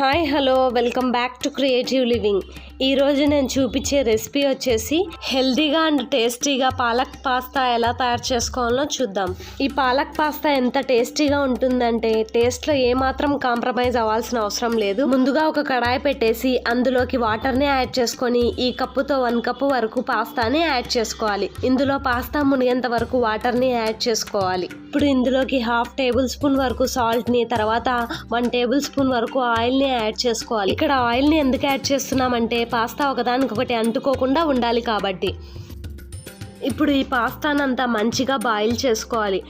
Hi hello welcome back to creative living. ఈరోజు నేను చూపించే రెసిపీ వచ్చేసి హెల్దీగా అండ్ టేస్టీగా పాలక్ పాస్తా ఎలా తయారు చేసుకోవాలో చూద్దాం. ఈ పాలక్ పాస్తా ఎంత టేస్టీగా ఉంటుందంటే టేస్ట్లో ఏమాత్రం కాంప్రమైజ్ అవ్వాల్సిన అవసరం లేదు. ముందుగా ఒక కడాయి పెట్టేసి అందులోకి వాటర్ని యాడ్ చేసుకొని ఈ కప్పుతో వన్ కప్పు వరకు పాస్తాని యాడ్ చేసుకోవాలి. ఇందులో పాస్తా మునిగేంత వరకు వాటర్ని యాడ్ చేసుకోవాలి. ఇప్పుడు ఇందులోకి హాఫ్ టేబుల్ స్పూన్ వరకు సాల్ట్ని తర్వాత వన్ టేబుల్ స్పూన్ వరకు ఆయిల్ని యాడ్ చేసుకోవాలి. ఇక్కడ ఆయిల్ని ఎందుకు యాడ్ చేస్తున్నామంటే పాస్తా ఒకదానికొకటి అంటుకోకుండా ఉండాలి కాబట్టి. ఇప్పుడు ఈ పాస్తానంతా మంచిగా బాయిల్ చేసుకోవాలి.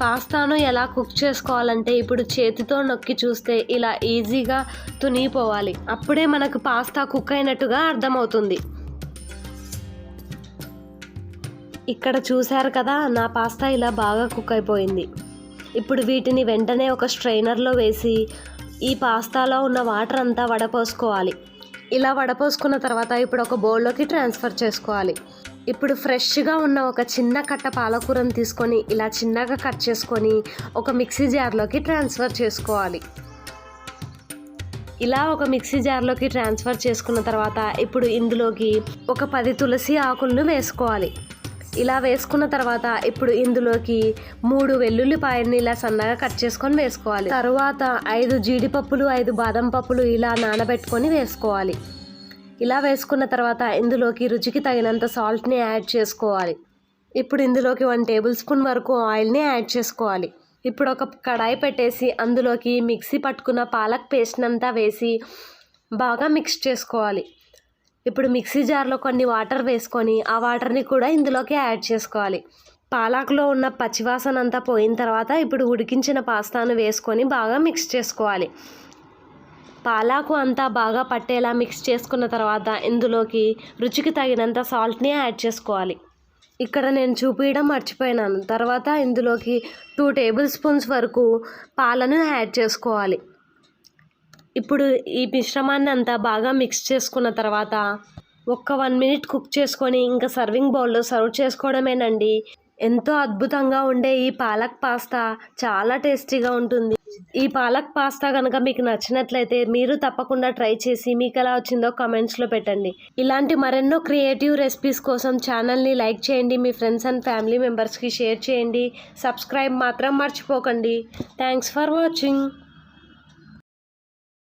పాస్తాను ఎలా కుక్ చేసుకోవాలంటే ఇప్పుడు చేతితో నొక్కి చూస్తే ఇలా ఈజీగా తునిగిపోవాలి. అప్పుడే మనకు పాస్తా కుక్ అయినట్టుగా అర్థమవుతుంది. ఇక్కడ చూశారు కదా నా పాస్తా ఇలా బాగా కుక్ అయిపోయింది. ఇప్పుడు వీటిని వెంటనే ఒక స్ట్రైనర్లో వేసి ఈ పాస్తాలో ఉన్న వాటర్ అంతా వడపోసుకోవాలి. ఇలా వడపోసుకున్న తర్వాత ఇప్పుడు ఒక బౌల్లోకి ట్రాన్స్ఫర్ చేసుకోవాలి. ఇప్పుడు ఫ్రెష్గా ఉన్న ఒక చిన్న కట్ట పాలకూరను తీసుకొని ఇలా చిన్నగా కట్ చేసుకొని ఒక మిక్సీ జార్లోకి ట్రాన్స్ఫర్ చేసుకోవాలి. ఇలా ఒక మిక్సీ జార్లోకి ట్రాన్స్ఫర్ చేసుకున్న తర్వాత ఇప్పుడు ఇందులోకి ఒక పది తులసి ఆకులను వేసుకోవాలి. ఇలా వేసుకున్న తర్వాత ఇప్పుడు ఇందులోకి మూడు వెల్లుల్లిపాయల్ని ఇలా సన్నగా కట్ చేసుకొని వేసుకోవాలి. తరువాత ఐదు జీడిపప్పులు ఐదు బాదం పప్పులు ఇలా నానబెట్టుకొని వేసుకోవాలి. ఇలా వేసుకున్న తర్వాత ఇందులోకి రుచికి తగినంత సాల్ట్ని యాడ్ చేసుకోవాలి. ఇప్పుడు ఇందులోకి వన్ టేబుల్ స్పూన్ వరకు ఆయిల్ని యాడ్ చేసుకోవాలి. ఇప్పుడు ఒక కడాయి పెట్టేసి అందులోకి మిక్సీ పట్టుకున్న పాలక్ పేస్ట్ అంతా వేసి బాగా మిక్స్ చేసుకోవాలి. ఇప్పుడు మిక్సీ జార్లో కొన్ని వాటర్ వేసుకొని ఆ వాటర్ని కూడా ఇందులోకి యాడ్ చేసుకోవాలి. పాలాకులో ఉన్న పచ్చివాసన అంతా పోయిన తర్వాత ఇప్పుడు ఉడికించిన పాస్తాను వేసుకొని బాగా మిక్స్ చేసుకోవాలి. పాలాకు అంతా బాగా పట్టేలా మిక్స్ చేసుకున్న తర్వాత ఇందులోకి రుచికి తగినంత సాల్ట్ని యాడ్ చేసుకోవాలి. ఇక్కడ నేను చూపించడం మర్చిపోయినాను. తర్వాత ఇందులోకి టూ టేబుల్ స్పూన్స్ వరకు పాలను యాడ్ చేసుకోవాలి. ఇప్పుడు ఈ మిశ్రమాన్ని అంతా బాగా మిక్స్ చేసుకున్న తర్వాత ఒక్క వన్ మినిట్ కుక్ చేసుకొని ఇంకా సర్వింగ్ బౌల్లో సర్వ్ చేసుకోవడమేనండి. ఎంతో అద్భుతంగా ఉండే ఈ పాలక్ పాస్తా చాలా టేస్టీగా ఉంటుంది. ఈ పాలక్ పాస్తా కనుక మీకు నచ్చినట్లయితే మీరు తప్పకుండా ట్రై చేసి మీకు ఎలా వచ్చిందో కమెంట్స్లో పెట్టండి. ఇలాంటి మరెన్నో క్రియేటివ్ రెసిపీస్ కోసం ఛానల్ని లైక్ చేయండి మీ ఫ్రెండ్స్ అండ్ ఫ్యామిలీ మెంబర్స్కి షేర్ చేయండి. సబ్స్క్రైబ్ మాత్రం మర్చిపోకండి. Thanks for watching